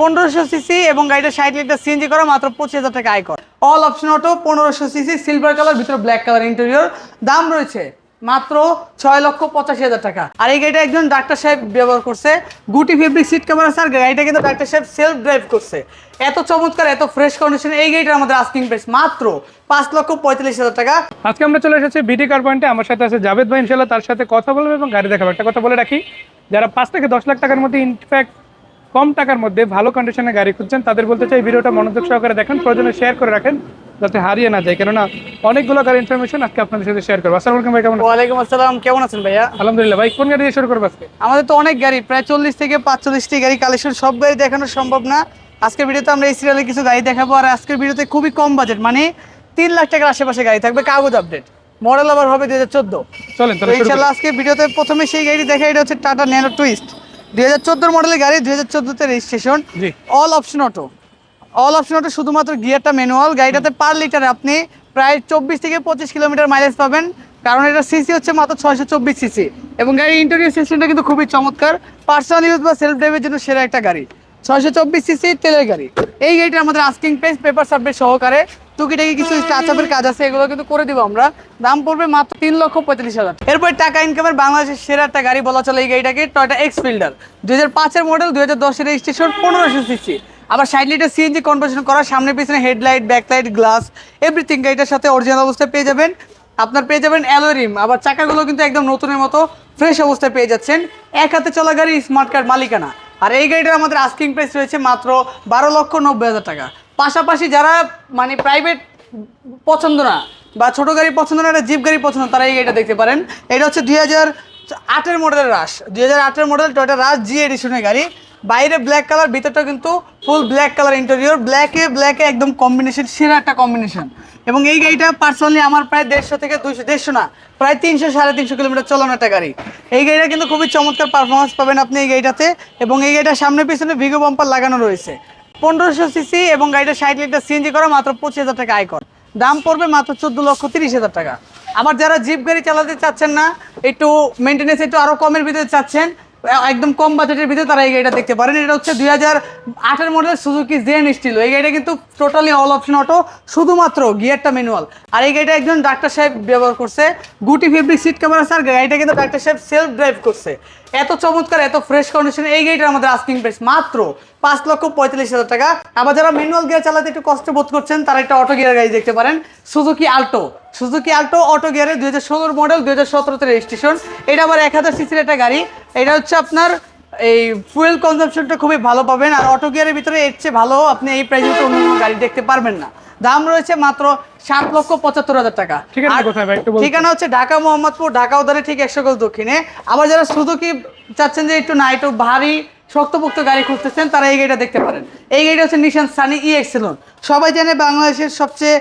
পনেরোশো সিসি এবং গাড়িটা ষাট লিটার সিএনজি করা, মাত্র পঁচিশ হাজার টাকা আয় কর। অল অপশন অটো পনেরোশো সিসি সিলভার কালার ভিতরে ব্ল্যাক কালার ইন্টেরিয়র দাম রয়েছে মাত্র ছয় লক্ষ পঁচাশি হাজার টাকা। আর এই গাড়িটা একজন ডাক্তার সাহেব ব্যবহার করছে। গুটি ফেব্রিক সিট কভার আছে আর গাড়িটা কিন্তু ডাক্তার সাহেব সেলফ ড্রাইভ করছে। এত চমৎকার, এত ফ্রেশ কন্ডিশন এই গাড়িটার আমাদের আস্কিং প্রাইস মাত্র পাঁচ লক্ষ পঁয়তাল্লিশ হাজার টাকা। আজকে আমরা চলে এসেছি বিডি কার পয়েন্টে আমার সাথে আছে জাভেদ ভাই ইনশাল্লাহ তার সাথে কথা বলব এবং গাড়ি দেখাবো একটা কথা বলে রাখি, যারা পাঁচ থেকে দশ লাখ টাকার মধ্যে ইনফ্যাক্ট কম টাকার মধ্যে ভালো কন্ডিশনে গাড়ি খুঁজছেন তাদের বলতে চাই ভিডিওটা মনোযোগ সহকারে দেখেন প্রয়োজনে শেয়ার করে রাখেন যাতে হারিয়ে না যায়। কেননা অনেকগুলো গাড়ি ইনফরমেশন আজকে আপনাদের সাথে শেয়ার করব। আসসালামু আলাইকুম ভাই কেমন? ওয়ালাইকুম আসসালাম কেমন আছেন ভাইয়া? আলহামদুলিল্লাহ ভাই কোন গাড়ি দিয়ে শুরু করব আজকে? আমাদের তো অনেক গাড়ি প্রায় চল্লিশ থেকে পাঁচচল্লিশটি গাড়ি কালেকশন সব গাড়ি দেখানো সম্ভব না। আজকের ভিডিওতে আমরা এই সিরিয়ালে কিছু গাড়ি দেখাবো আর আজকের ভিডিওতে খুবই কম বাজেট মানে তিন লাখ টাকার আশেপাশে গাড়ি থাকবে কাগজ আপডেট মডেল আবার হবে দুই হাজার চোদ্দ। চলেন ইনশাল্লাহ আজকে ভিডিওতে প্রথমে সেই গাড়ি দেখা এটা হচ্ছে টাটা ন্যানো টুইস্ট দুই হাজার চোদ্দোর মডেলের গাড়ি দুই হাজার চোদ্দোতে registration all option auto all option auto শুধুমাত্র গিয়ারটা ম্যানুয়াল গাড়িটাতে পার লিটারে আপনি প্রায় চব্বিশ থেকে পঁচিশ কিলোমিটার মাইলেজ পাবেন। কারণ এটা সিসি হচ্ছে মাত্র ছয়শো চব্বিশ সিসি এবং গাড়ির ইন্টেরিয়র সিস্টেমটা কিন্তু খুবই চমৎকার। পার্সোনাল ইউজ বা সেলফ ড্রাইভের জন্য সেরা একটা গাড়ি। ছয়শো চব্বিশ সিসি তেলের গাড়ি। এই গাড়িটা আমাদের আস্কিং প্রাইস পেপার সাবমিট সহকারে টুকিটাকি কিছু টাচ আপের কাজ আছে, এগুলো কিন্তু করে দিব আমরা। দাম পড়বে মাত্র তিন লক্ষ পঁয়তাল্লিশ হাজার। এরপর টাকা ইনকামের বাংলাদেশের সেরা একটা গাড়ি বলা চলে এই গাড়িটাকে টয়টা এক্স ফিল্ডার দুই হাজার পাঁচের মডেল দুই হাজার দশের রেজিস্ট্রেশন পনেরোশো সিসি আবার ষাট লিটার সিএনজি কনভার্সন করা, সামনে পিছনে হেডলাইট ব্যাকলাইট গ্লাস এভরিথিং গাড়িটার সাথে অরিজিনাল অবস্থায় পেয়ে যাবেন। আপনার পেয়ে যাবেন অ্যালোরিম আবার চাকাগুলো কিন্তু একদম নতুনের মতো ফ্রেশ অবস্থায় পেয়ে যাচ্ছেন। এক হাতে চলা গাড়ি স্মার্ট কার্ড মালিকানা। আর এই গাড়িটার আমাদের আস্কিং প্রাইস রয়েছে মাত্র বারো লক্ষ নব্বই হাজার টাকা। পাশাপাশি যারা মানে প্রাইভেট পছন্দ না বা ছোট গাড়ি পছন্দ না, একটা জিপ গাড়ি পছন্দ তারা এই গাড়িটা দেখতে পারেন। এটা হচ্ছে দুই হাজার আটের মডেলের রাশ দুই হাজার আটের মডেল টয়টা রাশ জি এডিশনের গাড়ি। বাইরে ব্ল্যাক কালার ভিতরটা কিন্তু ফুল ব্ল্যাক কালার ইন্টেরিয়র ব্ল্যাকে ব্ল্যাকে একদম কম্বিনেশন সেরা একটা কম্বিনেশন এবং এই গাড়িটা পার্সোনালি আমার প্রায় দেড়শো থেকে দুইশো, দেড়শো না, প্রায় তিনশো, সাড়ে তিনশো কিলোমিটার চলানো একটা গাড়ি। এই গাড়িটা কিন্তু খুবই চমৎকার পারফরমেন্স পাবেন আপনি এই গাড়িটাতে। এবং এই গাড়িটার সামনে পিছনে ভিগো বাম্পার লাগানো রয়েছে। পনেরোশো সিসি এবং গাড়িটা ষাট লিটার সিএনজি করা, মাত্র পঁচিশ হাজার টাকা আয় কর দাম পড়বে মাত্র চোদ্দ লক্ষ তিরিশ হাজার টাকা। আবার যারা জিপ গাড়ি চালাতে চাচ্ছেন না, একটু মেনটেন্স একটু আরও কমের ভিতরে চাচ্ছেন একদম কম বাজেটের ভিতরে তারা এই গাড়িটা দেখতে পারেন। এটা হচ্ছে দুই হাজার আটের মডেল সুজুকি জেন স্টিল এই গাড়িটা কিন্তু টোটালি অল অপশন অটো শুধুমাত্র গিয়ারটা ম্যানুয়াল আর এই গাড়িটা একজন ডাক্তার সাহেব ব্যবহার করছে। গুটি ফেব্রিক সিট কভার আছে আর গাড়িটা কিন্তু ডাক্তার সাহেব সেলফ ড্রাইভ করছে। এত চমৎকার, এত ফ্রেশ কন্ডিশন এই গাড়িটার আমাদের আস্কিং প্রাইস মাত্র পাঁচ লক্ষ পঁয়তাল্লিশ হাজার টাকা। আবার যারা ম্যানুয়াল গিয়ার চালাতে একটু কষ্ট বোধ করছেন, তারা একটা অটো গিয়ার গাড়ি দেখতে পারেন। Suzuki Alto Suzuki Alto auto গিয়ারে দুই হাজার ষোলোর মডেল দুই হাজার সতেরোতে রেজিস্ট্রেশন এটা আবার এক হাজার সিসির একটা গাড়ি। এটা হচ্ছে আপনার এই ফুয়েল কনজামশনটা খুবই ভালো পাবেন। আর অটো গিয়ারের ভিতরে এর চেয়ে ভালো আপনি এই প্রাইসে তো অন্য গাড়ি দেখতে পারবেন না। দাম রয়েছে মাত্র সাত লক্ষ পঁচাত্তর হাজার টাকা। ঠিকানা হচ্ছে ঢাকা মোহাম্মদপুর ঢাকা উদারে ঠিক একশো গজ দক্ষিণে। আবার যারা সুজুকি চাচ্ছেন যে একটু না একটু ভারী শক্তপোক্ত গাড়ি খুঁজতেছেন, তারা এই গাড়িটা দেখতে পারেন। এই গাড়িটা হচ্ছে নিশান সানি ই এক্সেলন সবাই জানে বাংলাদেশের সবচেয়ে,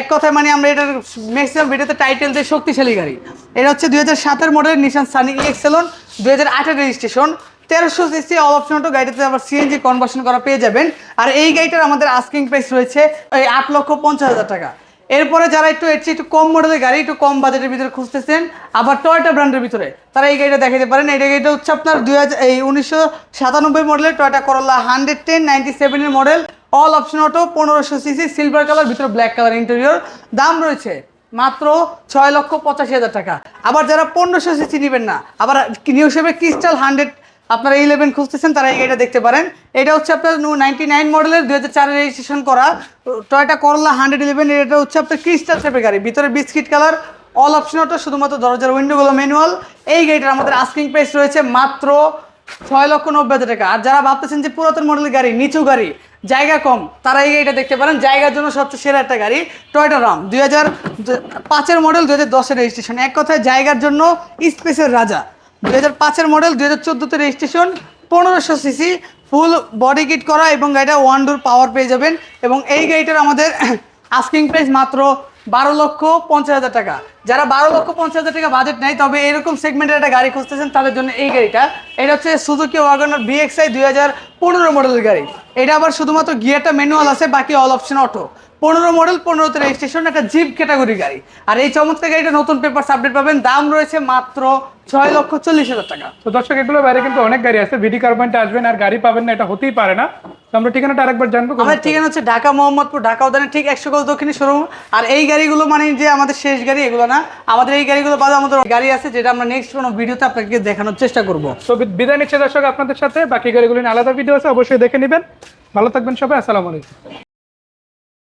এক কথায় মানে আমরা এটার ম্যাক্সিমাম ভিডিওতে টাইটেল দিয়ে শক্তিশালী গাড়ি। এটা হচ্ছে দুই হাজার সাতের মডেলের নিশান সানি ই এক্সেলন দুই হাজার আটের রেজিস্ট্রেশন তেরোশো সিসি অল অপশন অটো গাড়িটাতে আবার সিএনজি কনভার্সন করা পেয়ে যাবেন। আর এই গাড়িটার আমাদের আস্কিং প্রাইস রয়েছে, এই আট লক্ষ পঞ্চাশ হাজার টাকা। এরপরে যারা একটু এর একটু কম মডেলের গাড়ি, একটু কম বাজেটের ভিতরে খুঁজতেছেন, আবার টয়টা ব্র্যান্ডের ভিতরে, তারা এই গাড়িটা দেখাতে পারেন। এই গাড়িটা হচ্ছে আপনার দুই হাজার, এই উনিশশো সাতানব্বই মডেলের Toyota Corolla hundred ten ninety সেভেনের মডেল অল অপশন অটো পনেরোশো সিসি সিলভার কালার ভিতরে ব্ল্যাক কালার ইন্টেরিয়র দাম রয়েছে মাত্র ছয় লক্ষ পঁচাশি হাজার টাকা। আবার যারা পনেরোশো সিসি নেবেন না, আবার নিউ হিসেবে ক্রিস্টাল হান্ড্রেড আপনারা ইলেভেন খুঁজতেছেন, তারা গাড়িটা দেখতে পারেন। এটা হচ্ছে আপনার নাইনটি নাইন মডেলের দুই হাজার চারের রেজিস্ট্রেশন করা। টয়টা করলা হান্ড্রেড ইলেভেন এটা হচ্ছে আপনার ক্রিস্টাল শেপের গাড়ি। ভিতরে biscuit colour all option auto শুধুমাত্র দরজার উইন্ডোগুলো ম্যানুয়াল এই গাড়িটার আমাদের আস্কিং প্রাইস রয়েছে মাত্র ছয় লক্ষ নব্বই হাজার টাকা। আর যারা ভাবতেছেন যে পুরাতন মডেলের গাড়ি, নিচু গাড়ি, জায়গা কম, তারা এই গাড়িটা দেখতে পারেন। জায়গার জন্য সবচেয়ে সেরা একটা গাড়ি টয়টা রাম দুই হাজার পাঁচের মডেল দু হাজার দশের রেজিস্ট্রেশন এক কথায় জায়গার জন্য স্পেসের রাজা। দুই হাজার পাঁচের মডেল দুই হাজার চোদ্দোতে রেজিস্ট্রেশন পনেরোশো সিসি ফুল বডি কিট করা এবং গাড়িটা ওয়ান ডোর পাওয়ার পেয়ে যাবেন। এবং এই গাড়িটার আমাদের আস্কিং প্রাইস মাত্র বারো লক্ষ পঞ্চাশ হাজার টাকা। যারা বারো লক্ষ পঞ্চাশ হাজার টাকা বাজেট নেয়, তবে এরকম সেগমেন্টের একটা গাড়ি খুঁজতেছেন, তাদের জন্য এই গাড়িটা। এটা হচ্ছে সুজুকি ওয়াগনার বিএক্সআই দুই হাজার পনেরো মডেলের গাড়ি। এটা আবার শুধুমাত্র গিয়ারটা ম্যানুয়াল আছে, বাকি অল অপশন অটো পনেরো মডেল পনেরোতে রেজিস্ট্রেশন একটা জিপ ক্যাটাগরি গাড়ি। আর এই চমৎকার গাড়িটা নতুন পেপার আপডেট পাবেন। দাম রয়েছে মাত্র ছয় লক্ষ চল্লিশ হাজার টাকা। তো দর্শক এগুলো বাইরে কিন্তু অনেক গাড়ি আছে। ভিডি কার পয়েন্টে আসবেন আর গাড়ি পাবেন না এটা হতেই পারে না। আমরা ঠিকানাটা আরেকবার জানব আমাদের ঠিকানা হচ্ছে ঢাকা মোহাম্মদপুর ঢাকা উদ্যানের ঠিক একশো গজ দক্ষিণী শোরুম। আর এই গাড়িগুলো মানে যে আমাদের শেষ গাড়ি এগুলো না। আমাদের এই গাড়িগুলো বাদে আমাদের গাড়ি আছে যেটা আমরা নেক্সট কোনো ভিডিওতে আপনাকে দেখানোর চেষ্টা করব। তো বিদায় নিচ্ছে দর্শক আপনাদের সাথে। বাকি গাড়িগুলো নিয়ে আলাদা ভিডিও আছে অবশ্যই দেখে নেবেন। ভালো থাকবেন সবাই আসসালামু আলাইকুম।